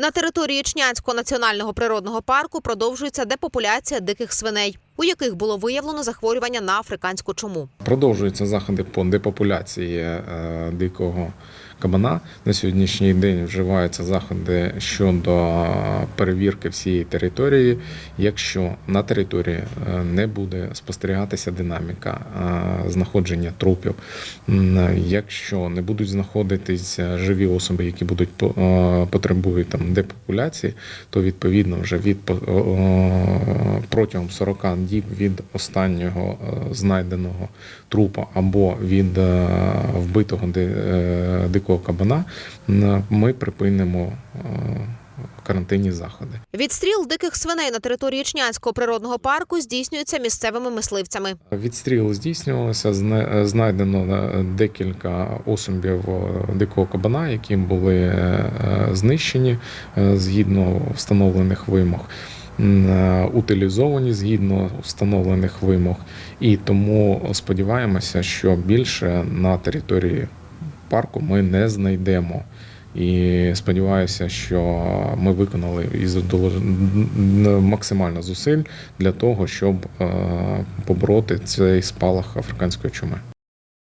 На території Чнянського національного природного парку продовжується депопуляція диких свиней, у яких було виявлено захворювання на африканську чуму. Продовжуються заходи по депопуляції е, дикого кабана. На сьогоднішній день вживаються заходи щодо перевірки всієї території. Якщо на території е, не буде спостерігатися динаміка е, знаходження трупів, якщо не будуть знаходитися живі особи, які будуть по- потребують там депопуляції, то відповідно вже від протягом 40 діб від останнього е, знайденого трупа або від е, вбитого ди- е, дикого кабана ми припинимо карантинні заходи. Відстріл диких свиней на території Чнянського природного парку здійснюється місцевими мисливцями. Відстріл здійснювався, зна- знайдено декілька особів дикого кабана, які були знищені згідно встановлених вимог. Утилізовані згідно встановлених вимог, і тому сподіваємося, що більше на території парку ми не знайдемо. І сподіваюся, що ми виконали із максимально зусиль для того, щоб е, побороти цей спалах африканської чуми.